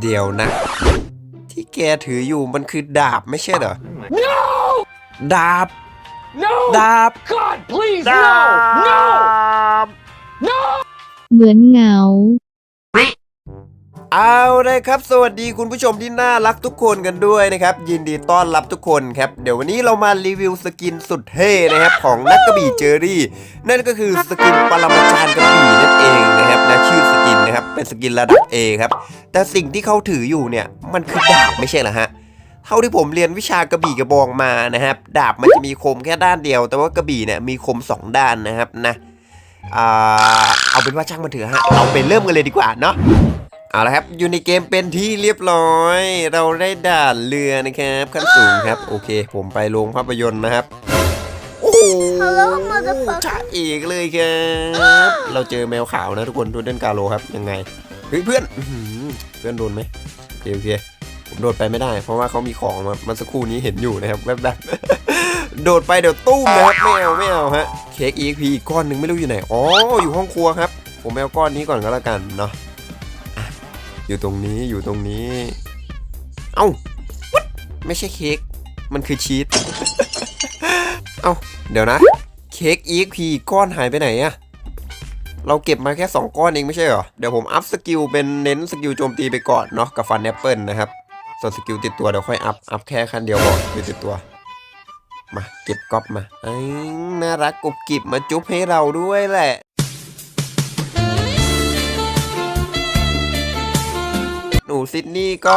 เดี๋ยวนะ ที่แกถืออยู่มันคือดาบไม่ใช่เหรอ No! ดาบ No! ดาบ God, please, ดา no! No! บ No! เหมือนเหงาเอาเลยครับ สวัสดีคุณผู้ชมที่น่ารักทุกคนกันด้วยนะครับ ยินดีต้อนรับทุกคนครับ เดี๋ยววันนี้เรามารีวิวสกินสุดเท่นะครับ ของนักกระบี่เจอรี่ นั่นก็คือสกินปรมาจารย์กระบี่นั่นเองนะครับและชื่อสกินนะครับ เป็นสกินระดับ A ครับ แต่สิ่งที่เขาถืออยู่เนี่ยมันคือดาบไม่ใช่เหรอฮะเท่าที่ผมเรียนวิชากระบี่กระบองมานะครับดาบมันจะมีคมแค่ด้านเดียว แต่ว่ากระบี่เนี่ยมีคมสองด้านนะครับนะอเอาเป็นว่าช่างมันเถอะฮะเราไปเริ่มกันเลยดีกว่าเนาะเอาละครับอยู่ในเกมเป็นที่เรียบร้อย เราได้ด่านเรือนะครับขั้นสูงครับโอเค ผมไปโรงภาพยนตร์นะครับ โอ้โห Hello, motherfucker ชาเอกเลยครับ เราเจอแมวขาวนะทุกคนทูเดนกาโลครับยังไงเฮ้ยเพื่อนเพื่อนโดนไหมโอเคโอเคผมโดดไปไม่ได้ เพราะว่าเขามีของมาเมันสักครู่นี้เห็นอยู่นะครับแวบๆโดดไปเดี๋ยวตุ้มนะครับไม่เอาไม่เอาฮะเค้ก EXP อีกก้อนหนึ่งไม่รู้อยู่ไหนอ๋ออยู่ห้องครัวครับ ผมเอาก้อนนี้ก่อนก็แล้วกันเนาะอยู่ตรงนี้อยู่ตรงนี้ เอ้าไม่ใช่เค้กมันคือชีส เอาเดี๋ยวนะ เค้ก EXP ก้อนหายไปไหนอะเราเก็บมาแค่ 2 ก้อนเองไม่ใช่เหรอ เดี๋ยวผมอัพสกิลเป็นเน้นสกิลโจมตีไปก่อนเนาะกับฟันแอปเปิลนะครับ ส่วนสกิลติดตัวเดี๋ยวค่อยอัพ อัพแค่คันเดียวก่อนติดตัว มาเก็บก๊อปมาไอ้น่ารักกุบกิบมาจุ๊บให้เราด้วยแหละหนูซิดนีย์ก็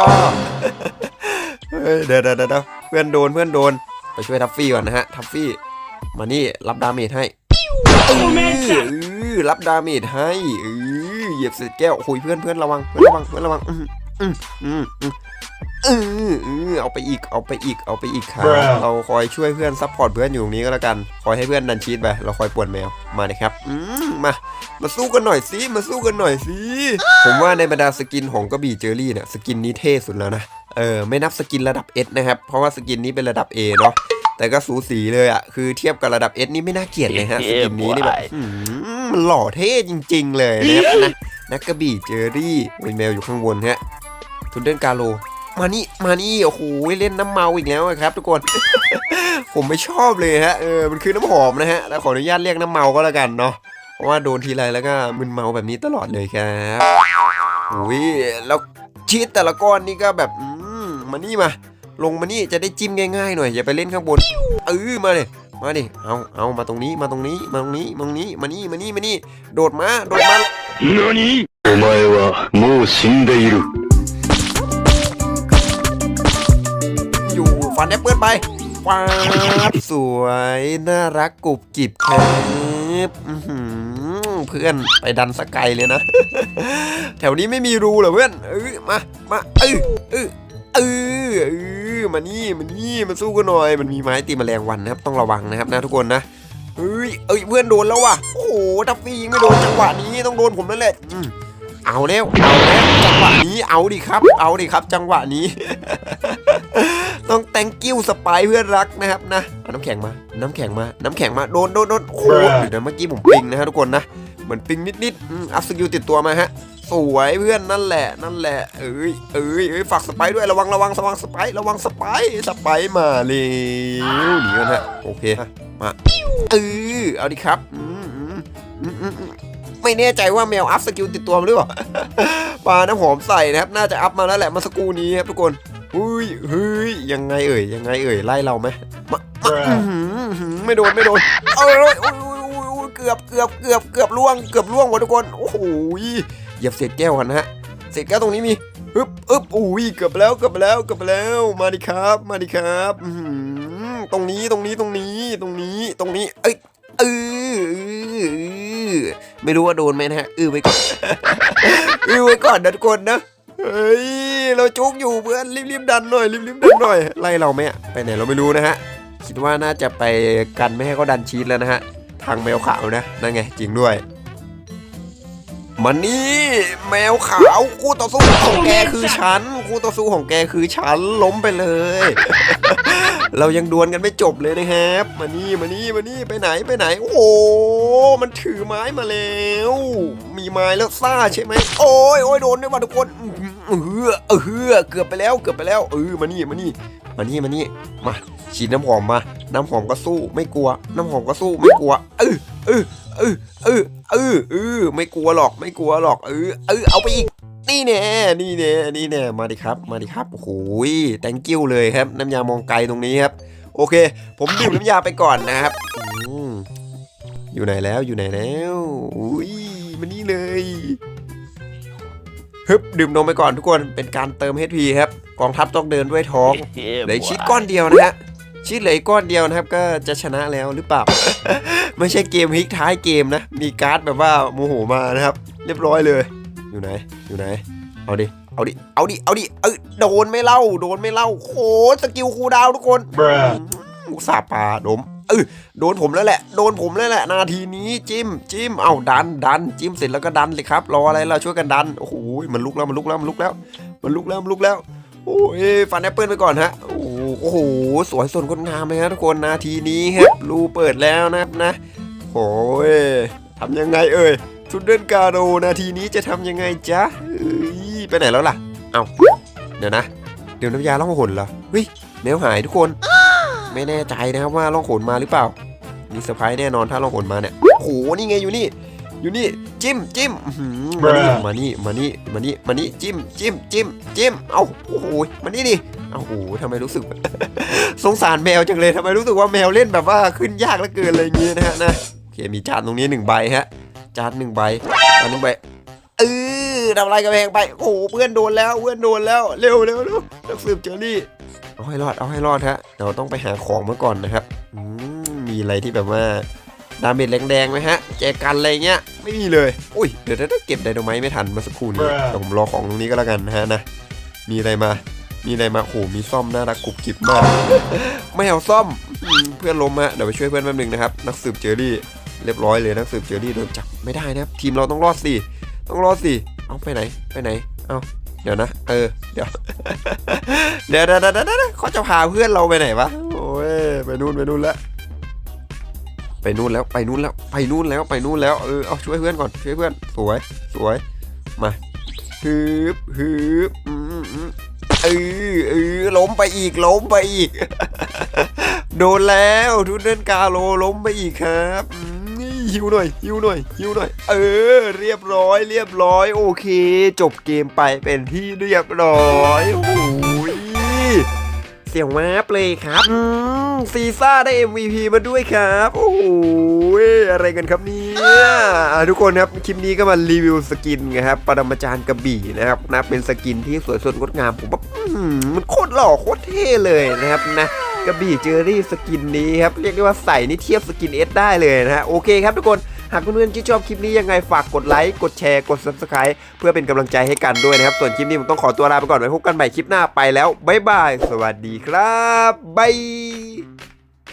เดี๋ยวเดี๋ยวเพื่อนโดนเพื่อนโดน ไปช่วยทัฟฟี่ก่อนนะฮะ ทัฟฟี่ มานี่รับดาเมจให้เออเออรับดาเมจให้เออเหยียบเศษแก้วโอ้ยเพื่อนเพื่อนระวังเพื่อนระวังเพื่อนระวังอืมอืมอืมอืมเออเออเอาไปอีกเอาไปอีกเอาไปอีกครับ Bruh เราคอยช่วยเพื่อนซัพพอร์ตเพื่อนอยู่ตรงนี้ก็แล้วกัน คอยให้เพื่อนดันชีตไปเราคอยป่วนแมวมาเลยครับอืมมามาสู้กันหน่อยสิมาสู้กันหน่อยสิผมว่าในบรรดาสกินของกระบี่เจอรี่เนี่ยสกินนี้เท่สุดแล้วนะ เออไม่นับสกินระดับ S นะครับ เพราะว่าสกินนี้เป็นระดับ A เนาะแต่ก็สูสีเลยอะ่ะคือเทียบกับระดับ S นี่ไม่น่าเกลียดเลยฮะสกินนี้นี่แบบหืมมันหล่อเท่จริง ๆ เลยนะครับนะนักกระบี่เจอรี่เป็นแมวอยู่ข้างบนฮะทุนเดนกาโลมานี่มานี่โอ้โหเล่นน้ำเมาอีกแล้วอะครับทุกคน ผมไม่ชอบเลยฮะเออมันคือน้ำหอมนะฮะแล้วขออนุญาตเรียกน้ำเมาก็แล้วกันเนาะเพราะว่าโดนทีไรแล้วก็มึนเมาแบบนี้ตลอดเลยครับอุ้ยแล้วชีสแต่ละก้อนนี่ก็แบบอื มมานี่มา ลงมานี่จะได้จิ้มง่ายๆหน่อยอย่าไปเล่นข้างบนเออมาเลยมาดิเอาเอามาตรงนี้มาตรงนี้มาตรงนี้มาตรงนี้มานี่มานี่มานี่โดดมาโดดมา 何お前はもう死んでいる。 อยู่ฟันแอปเปิลไปว้าบสวยน่ารักกรุบกริบครับอื้อหือเพื่อนไปดันสกไกลเลยนะ แถวนี้ไม่มีรูเหรอเพื่อนเออมามาเออเออ เออเออมานี่มานี่มาสู้กันหน่อย มันมีไม้ตีแมลงวันนะครับ ต้องระวังนะครับนะทุกคนนะเฮ้ยเอ้ยเพื่อนโดนแล้วว่ะโอ้โหทัฟฟี่ยิงไม่โดนจังหวะนี้ต้องโดนผมนั่นแหละเอาแล้วเอาแล้วจังหวะนี้เอาดิครับ เอาดิครับ จังหวะนี้ ต้องแตงกิ้วสไปเพื่อนรักนะครับนะเอาน้ำแข็งมา น้ำแข็งมา น้ำแข็งมาโดนโดนโดนโอ้โหเดี๋ยวเมื่อกี้ผมปิงนะฮะทุกคนนะเหมือนปิงนิดๆอืมอัพสกิลติดตัวมาฮะ สวยเพื่อนนั่นแหละนั่นแหละ เอ้ยเอ้ยเอ้ยฝากสไปด้วยระวังระวังระวังสไประวังสไปสไปมาเร็วหนีกันฮะโอเคฮะมาเออเอาดิครับอืมอืมอืมอืมไม่แน่ใจว่าแมวอัพสกิลติดตัวหรือเปล่าปลาน้ำหอมใส่นะครับ น่าจะอัพมาแล้วแหละมาสกูนี้ครับทุกคนเฮ้ยเฮ้ยยังไงเอ่ยยังไงเอ่ยไล่เราไหมมาไม่โดนไม่โดนเอ้ยโอ้ยโอ้ยโอ้ยโอ้ยโอ้ยเกือบเกือบเกือบเกือบล่วงเกือบล่วงว่ะทุกคนโอ้โหย เหยียบเศษแก้วกันนะฮะเศษแก้วตรงนี้มีอึ๊บอึ๊บอุ้ยเกือบแล้วเกือบแล้วเกือบแล้ว มาดิครับ มาดิครับอืตรงนี้ตรงนี้ตรงนี้ตรงนี้ตรงนี้ เอ้ยเออเอไม่รู้ว่าโดนไหมนะฮะอือไว้ก่อนอือไว้ก่อนนะทุกคนนะเฮ้ยเราจุกอยู่เพื่อนรีบๆดันหน่อยรีบๆดันหน่อยไล่เราไหมอะไปไหนเราไม่รู้นะฮะคิดว่าน่าจะไปกันไม่ให้เขาดันชีสแล้วนะฮะทางแมวขาวนะนั่นไงจริงด้วย มันนี่แมวขาวคู่ต่อสู้ของแกคือฉันคู่ต่อสู้ของแกคือฉันล้มไปเลย เรายังดวลกันไม่จบเลยนะครับมานี่มานี่มานี่ไปไหนไปไหน โอ้มันถือไม้มาแล้ว มีไม้แล้วซ่าใช่ไหมโอ้ยโอ้ยโดนด้วยว่ะทุกคนเออเออเกือบไปแล้วเกือบไปแล้วเออมานี่มานี่ มานี่มานี่มาฉีดน้ำหอมมา น้ำหอมก็สู้ไม่กลัว น้ำหอมก็สู้ไม่กลัวเออเออเออเออเออเออไม่กลัวหรอกไม่กลัวหรอกเออเออเอาไปอีกนี่แน่นี่แน่นี่แน่มาดิครับ มาดิครับโอ้โหแตงกิ้วเลยครับ น้ำยามองไกลตรงนี้ครับ โอเค ผมดื่มน้ำยาไปก่อนนะครับอืมอยู่ไหนแล้วอยู่ไหนแล้วอุ้ยมานี่เลย ฮึบดื่มนมไปก่อนทุกคนเป็นการเติม HP ครับกองทัพต้องเดินด้วยท้องเหลืออีกชีตก้อนเดียวนะฮะชีตเหลืออีกก้อนเดียวนะครับ ก็จะชนะแล้วหรือเปล่า ไม่ใช่เกมฮิกท้ายเกมนะ มีการ์ดแบบว่าโมโหมานะครับ เรียบร้อยเลย อยู่ไหนอยู่ไหน เอาดิเอาดิเอาดิเอาดิเออโดนไม่เล่า โดนไม่เล่าโคสกิลคูลดาวน์ทุกคน Bruh. อุตส่าห์ปาดม เออโดนผมแล้วแหละ โดนผมแล้วแหละ นาทีนี้จิ้มจิ้ม เอาดันดันจิ้มเสร็จแล้วก็ดันเลยครับ รออะไรเราช่วยกันดัน โอ้โห มันลุกแล้วมันลุกแล้วมันลุกแล้ว มันลุกแล้วมันลุกแล้ว โอ้ยฟันแอปเปิลไปก่อนฮะ โอ้โห สวยสดงดงามเลยฮะทุกคน นาทีนี้ครับรูเปิดแล้วนะครับนะ โอ้ยทำยังไงเอ่ยชุดเดินกาโดนาทีนี้จะทำยังไงจ๊ะไปไหนแล้วล่ะ เอาเดี๋ยวนะ เดี๋ยวน้ำยาล่องหนเหรอเฮ้ยแมวหายทุกคน ไม่แน่ใจนะครับว่าล่องหนมาหรือเปล่านี่เซอร์ไพรส์แน่นอนถ้าล่องหนมาเนี่ยโอ้โหนี่ไงอยู่นี่ อยู่นี่จิ้มจิ้มอื้อหือมานี่มานี่มานี่มานี่มานี่จิ้มจิ้มจิ้มจิ้มเอาโอ้โหมานี่ดิเอาโอ้โหทำไมรู้สึก สงสารแมวจังเลยทำไมรู้สึกว่าแมวเล่นแบบว่าขึ้นยากเหลือเกินอะไรอย่างงี้นะฮะนะโอเคมีจานตรงนี้หนึ่งใบฮะจานหนึ่งใบจานหนึ่งใบเออทำอะไรกับแพงไปโอ้โหเพื่อนโดนแล้วเพื่อนโดนแล้วเร็วเร็วเร็วนักสืบเจอรี่ เอาให้รอดเอาให้รอดฮะเราต้องไปหาของมาก่อนนะครับอืมมีอะไรที่แบบว่าดาเมจแรงๆไหมฮะแจกันอะไรเงี้ยไม่มีเลยอุ้ยเดี๋ยวเดี๋ยวเก็บไดโนไมต์ไม่ทันเมาสักครู่นี้ Bruh เดี๋ยวผมรอของตรงนี้ก็แล้วกันนะฮะนะมีอะไรมา มีอะไรมาโอ้โหมีซ่อมน่ารักกรุบกริบมากไม่เอาซ่อมอืมเพื่อนล้มฮะเดี๋ยวไปช่วยเพื่อนแป๊บนึงนะครับนักสืบเจอรี่เรียบร้อยเลยนักสืบเจอรี่โดนจับไม่ได้นะครับทีมเราต้องรอดสิต้องรอดสิเอาไปไหนไปไหนเอา เดี๋ยวนะ เออ เดี๋ยว เดี๋ยวเดี๋ยวเดี๋ยวเขาจะพาเพื่อนเราไปไหนวะ โอ้ย ไปนู่นไปนู่นแล้ว ไปนู่นแล้ว ไปนู่นแล้ว ไปนู่นแล้ว ไปนู่นแล้ว เออ เอาช่วยเพื่อนก่อน ช่วยเพื่อน สวย สวย มาฮึบฮึบอืมอืมเออเออล้มไปอีก ล้มไปอีก โดนแล้วทุนเดินกาโลล้มไปอีกครับอืม นี่ฮิวหน่อยฮิวหน่อยฮิวหน่อย เออ เรียบร้อย เรียบร้อย โอเค จบเกมไปเป็นที่เรียบร้อยโอ้โหเสียงแวบเลยครับอืมซีซ่าได้ MVP มาด้วยครับ โอ้โหอะไรกันครับเนี่ยทุกคนครับ คลิปนี้ก็มารีวิวสกินนะครับปรมาจารย์กระบี่นะครับนะเป็นสกินที่สวยสดงดงามผมว่าอื้อหือมันโคตรหล่อโคตรเท่เลยนะครับนะ กระบี่เจอรี่สกินนี้ครับ เรียกได้ว่าใส่นี่เทียบสกินเอสได้เลยนะฮะ โอเคครับทุกคน หากเพื่อนๆที่ชอบคลิปนี้ยังไงฝากกดไลค์ กดแชร์ กด subscribe เพื่อเป็นกำลังใจให้กันด้วยนะครับ ส่วนคลิปนี้ผมต้องขอตัวลาไปก่อนไว้พบกันใหม่คลิปหน้าไปแล้วบ๊ายบาย สวัสดีครับบาย